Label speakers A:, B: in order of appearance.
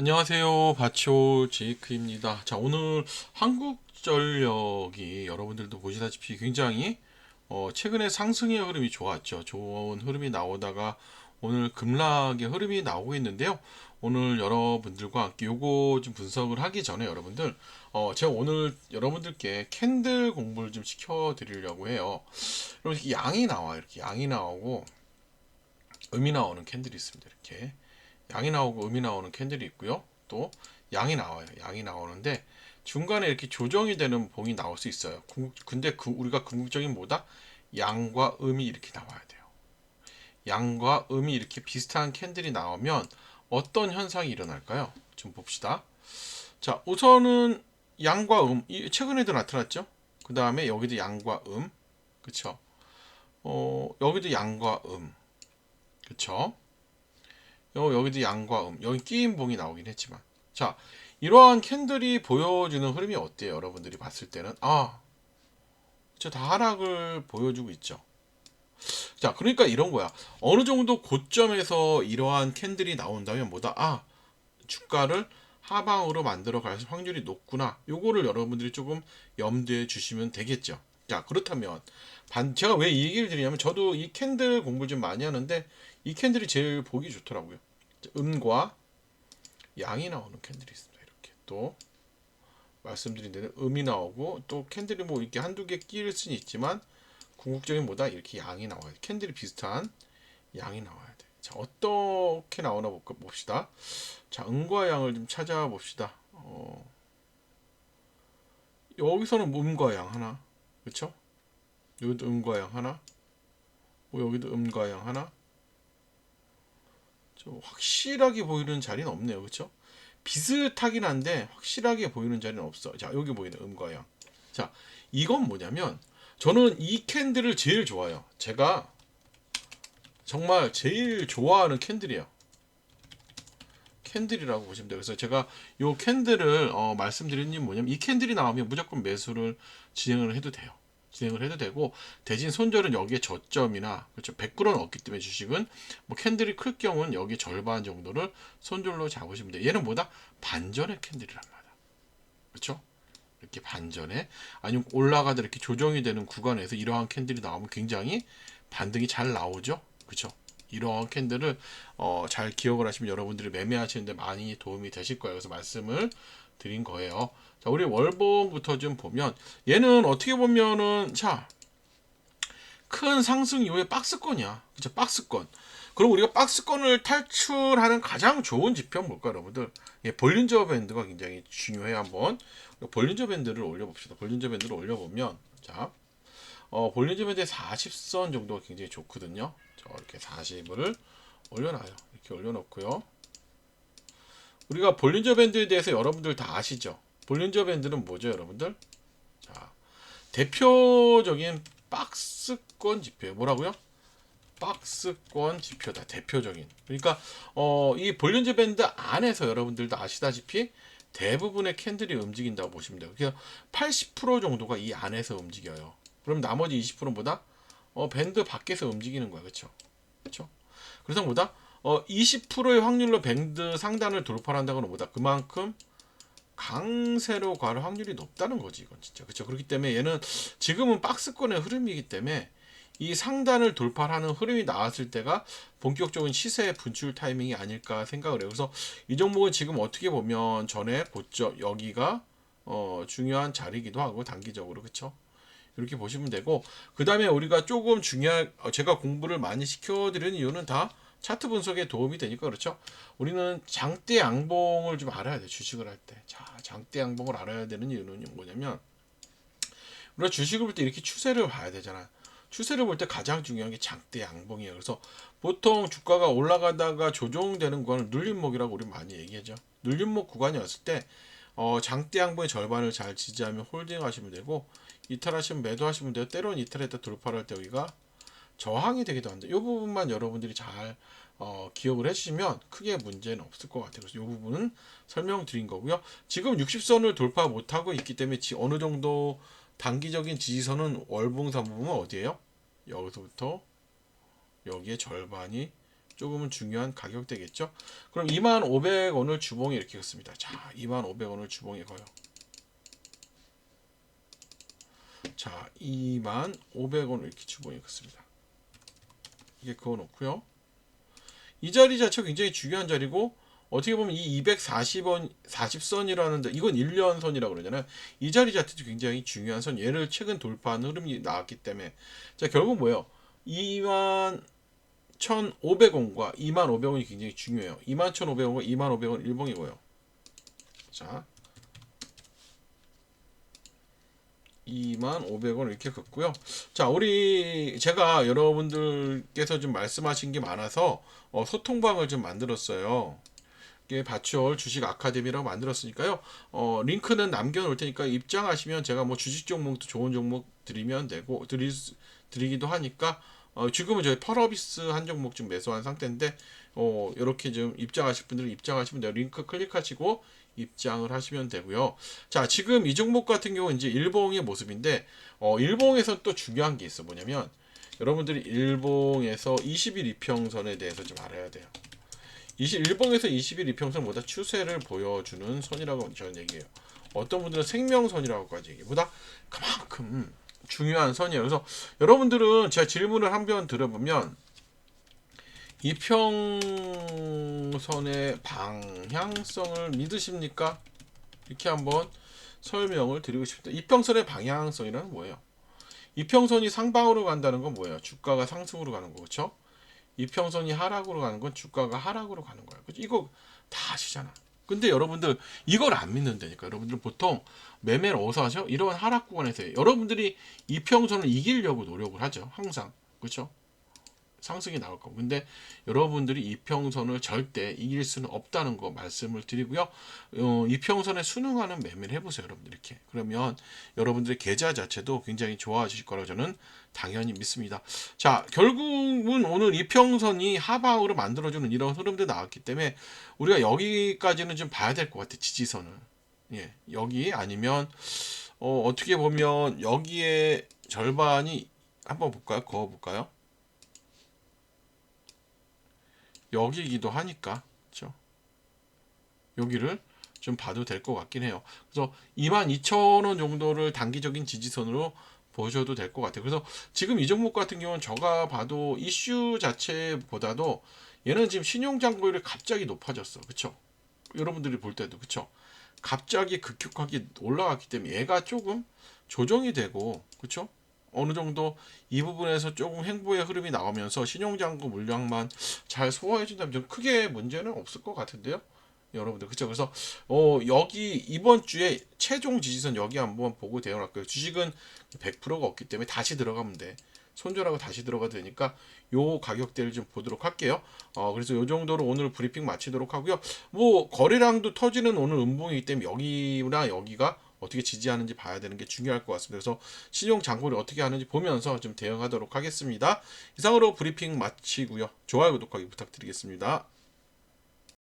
A: 안녕하세요. 바치오 제이크입니다. 자, 오늘 한국전력이 여러분들도 보시다시피 굉장히 어, 최근에 상승의 흐름이 좋았죠. 좋은 흐름이 나오다가 오늘 급락의 흐름이 나오고 있는데요. 오늘 여러분들과 함께 요거 좀 분석을 하기 전에 여러분들 어, 제가 오늘 여러분들께 캔들 공부를 좀 시켜 드리려고 해요. 여러분 이렇게 양이 나와 요 이렇게 양이 나오고 음이 나오는 캔들이 있습니다. 이렇게 양이 나오고 음이 나오는 캔들이 있고요. 또 양이 나와요. 양이 나오는데 중간에 이렇게 조정이 되는 봉이 나올 수 있어요. 궁- 근데 그 우리가 궁극적인 뭐다? 양과 음이 이렇게 나와야 돼요. 양과 음이 이렇게 비슷한 캔들이 나오면 어떤 현상이 일어날까요? 좀 봅시다. 자, 우선은 양과 음, 이 최근에도 나타났죠? 그 다음에 여기도 양과 음, 그쵸? 어, 여기도 양과 음, 그쵸? 요 여기도 양과 음, 여기 끼인 봉이 나오긴 했지만, 자, 이러한 캔들이 보여주는 흐름이 어때요? 여러분들이 봤을 때는 아, 저 다 하락을 보여주고 있죠. 자, 그러니까 이런 거야. 어느 정도 고점에서 이러한 캔들이 나온다면 뭐다? 아, 주가를 하방으로 만들어 갈 확률이 높구나. 요거를 여러분들이 조금 염두에 주시면 되겠죠. 자, 그렇다면 반 제가 왜 이 얘기를 드리냐면 저도 이 캔들 공부를 좀 많이 하는데 이 캔들이 제일 보기 좋더라고요. 자, 음과 양이 나오는 캔들이 있습니다. 이렇게 또 말씀드린 대로 음이 나오고 또 캔들이 뭐 이렇게 한두 개 끼일 수는 있지만 궁극적인 보다 이렇게 양이 나와야 돼. 캔들이 비슷한 양이 나와야 돼. 자, 어떻게 나오나 볼까 봅시다. 자, 음과 양을 좀 찾아봅시다. 어, 여기서는 음과 양 하나, 그렇죠? 여기도 음과 양 하나, 뭐 여기도 음과 양 하나. 좀 확실하게 보이는 자리는 없네요, 그렇죠? 비슷하긴 한데 확실하게 보이는 자리는 없어. 자, 여기 보이는 음과 양. 자, 이건 뭐냐면 저는 이 캔들을 제일 좋아요. 제가 정말 제일 좋아하는 캔들이에요. 캔들이라고 보시면 돼요. 그래서 제가 요 캔들을 어, 말씀드리는 게 뭐냐면 이 캔들이 나오면 무조건 매수를 진행을 해도 돼요. 진행을 해도 되고 대신 손절은 여기에 저점이나 그렇죠 100%는 없기 때문에 주식은 뭐 캔들이 클 경우는 여기 절반 정도를 손절로 잡으시면 돼요. 얘는 뭐다 반전의 캔들이란 말이야. 그렇죠? 이렇게 반전에 아니면 올라가다 이렇게 조정이 되는 구간에서 이러한 캔들이 나오면 굉장히 반등이 잘 나오죠. 그렇죠? 이러한 캔들을 어, 잘 기억을 하시면 여러분들이 매매하시는데 많이 도움이 되실 거예요. 그래서 말씀을 드린 거예요. 자, 우리 월봉부터 좀 보면 얘는 어떻게 보면은 자, 큰 상승 이후에 박스권이야. 그죠? 박스권. 그럼 우리가 박스권을 탈출하는 가장 좋은 지표는 뭘까, 여러분들? 예, 볼린저 밴드가 굉장히 중요해요. 한번 볼린저 밴드를 올려봅시다. 볼린저 밴드를 올려보면 자, 어, 볼린저 밴드의 40선 정도가 굉장히 좋거든요. 자, 이렇게 40을 올려놔요. 이렇게 올려놓고요. 우리가 볼린저 밴드에 대해서 여러분들 다 아시죠? 볼린저 밴드는 뭐죠, 여러분들? 자, 대표적인 박스권 지표예요. 뭐라고요? 박스권 지표다. 대표적인. 그러니까 어, 이 볼린저 밴드 안에서 여러분들도 아시다시피 대부분의 캔들이 움직인다고 보시면 돼요. 그래서 80% 정도가 이 안에서 움직여요. 그럼 나머지 20%보다 어, 밴드 밖에서 움직이는 거야. 그렇죠? 그렇죠? 그래서 뭐다? 어, 20%의 확률로 밴드 상단을 돌파한다고는 뭐다? 그만큼 강세로 갈 확률이 높다는 거지 이건 진짜 그렇죠 그렇기 때문에 얘는 지금은 박스권의 흐름이기 때문에 이 상단을 돌파하는 흐름이 나왔을 때가 본격적인 시세 분출 타이밍이 아닐까 생각을 해요. 그래서 이 종목은 지금 어떻게 보면 전에 고점 여기가 어, 중요한 자리이기도 하고 단기적으로 그렇죠. 이렇게 보시면 되고 그 다음에 우리가 조금 중요한 어, 제가 공부를 많이 시켜드리는 이유는 다 차트 분석에 도움이 되니까 그렇죠. 우리는 장대 양봉을 좀 알아야 돼 주식을 할 때. 자 장대 양봉을 알아야 되는 이유는 뭐냐면 우리가 주식을 볼 때 이렇게 추세를 봐야 되잖아. 추세를 볼 때 가장 중요한 게 장대 양봉이에요. 그래서 보통 주가가 올라가다가 조정되는 구간을 눌림목이라고 우리 많이 얘기하죠. 눌림목 구간이 왔을 때 어, 장대 양봉의 절반을 잘 지지하면 홀딩 하시면 되고 이탈하시면 매도하시면 돼요. 때로는 이탈했다 돌파를 할 때 여기가 저항이 되기도 한다. 이 부분만 여러분들이 잘 어, 기억을 해주시면 크게 문제는 없을 것 같아요. 그래서 이 부분은 설명드린 거고요. 지금 60선을 돌파 못하고 있기 때문에 지- 어느 정도 단기적인 지지선은 월봉 3부분 어디예요? 여기서부터 여기에 절반이 조금은 중요한 가격대겠죠. 그럼 2,500원을 주봉에 이렇게 긋습니다. 자, 2,500원을 주봉에 거요. 자, 2,500원을 이렇게 주봉에 긋습니다. 이게 그어 놓고요. 이 자리 자체가 굉장히 중요한 자리고 어떻게 보면 이 240원 40선이라는 이건 1년 선이라고 그러잖아요. 이 자리 자체도 굉장히 중요한 선. 얘를 최근 돌파한 흐름이 나왔기 때문에 자 결국 뭐예요? 2만 1,500원과 2만 500원이 굉장히 중요해요. 2만 1,500원과 2만 500원 일봉이고요. 자 2만 500원 이렇게 긋고요. 자, 우리 제가 여러분들께서 좀 말씀하신 게 많아서 어, 소통방을 좀 만들었어요. 이게 바추얼 주식 아카데미라고 만들었으니까요. 어, 링크는 남겨놓을 테니까 입장하시면 제가 뭐 주식 종목도 좋은 종목 드리면 되고 드리, 드리기도 하니까 어, 지금은 저희 펄어비스 한 종목 좀 매수한 상태인데 어, 이렇게 좀 입장하실 분들은 입장하시면 돼요. 링크 클릭하시고 입장을 하시면 되고요. 자, 지금 이 종목 같은 경우는 이제 일봉의 모습인데 어, 일봉에서 또 중요한 게 있어. 뭐냐면 여러분들이 일봉에서 20일 이평선에 대해서 좀 알아야 돼요. 20, 일봉에서 20일 이평선보다 추세를 보여주는 선이라고 저는 얘기해요. 어떤 분들은 생명선이라고까지 얘기해요. 보다 그만큼 중요한 선이에요. 그래서 여러분들은 제가 질문을 한 번 들어보면 이평선의 방향성을 믿으십니까? 이렇게 한번 설명을 드리고 싶습니다. 이평선의 방향성이란 뭐예요? 이평선이 상방으로 간다는 건 뭐예요? 주가가 상승으로 가는 거 그렇죠? 이평선이 하락으로 가는 건 주가가 하락으로 가는 거예요. 그죠? 이거 다 아시잖아. 근데 여러분들 이걸 안 믿는다니까. 여러분들 보통 매매를 어디서 하죠? 이런 하락 구간에서. 여러분들이 이평선을 이기려고 노력을 하죠. 항상. 그렇죠? 상승이 나올 거고. 근데 여러분들이 이평선을 절대 이길 수는 없다는 거 말씀을 드리고요. 어, 이평선에 순응하는 매매를 해보세요, 여러분들 이렇게. 그러면 여러분들의 계좌 자체도 굉장히 좋아지실 거라고 저는 당연히 믿습니다. 자, 결국은 오늘 이평선이 하방으로 만들어주는 이런 흐름도 나왔기 때문에 우리가 여기까지는 좀 봐야 될 것 같아, 지지선을. 예, 여기 아니면 어, 어떻게 보면 여기에 절반이 한번 볼까요? 그어 볼까요? 여기이기도 하니까 그렇죠? 여기를 좀 봐도 될 것 같긴 해요. 그래서 22,000원 정도를 단기적인 지지선으로 보셔도 될 것 같아요. 그래서 지금 이 종목 같은 경우는 제가 봐도 이슈 자체보다도 얘는 지금 신용장고율이 갑자기 높아졌어. 그쵸? 여러분들이 볼 때도 그쵸? 갑자기 급격하게 올라갔기 때문에 얘가 조금 조정이 되고 그쵸? 어느 정도 이 부분에서 조금 행보의 흐름이 나오면서 신용장고 물량만 잘 소화해 준다면 좀 크게 문제는 없을 것 같은데요. 여러분들. 그쵸? 그래서 어 여기 이번 주에 최종 지지선 여기 한번 보고 대응할게요. 주식은 100%가 없기 때문에 다시 들어가면 돼. 손절하고 다시 들어가도 되니까 요 가격대를 좀 보도록 할게요. 어 그래서 요 정도로 오늘 브리핑 마치도록 하고요. 뭐 거래량도 터지는 오늘 음봉이기 때문에 여기나 여기가 어떻게 지지하는지 봐야 되는 게 중요할 것 같습니다. 그래서 신용 장고를 어떻게 하는지 보면서 좀 대응하도록 하겠습니다. 이상으로 브리핑 마치고요. 좋아요, 구독하기 부탁드리겠습니다.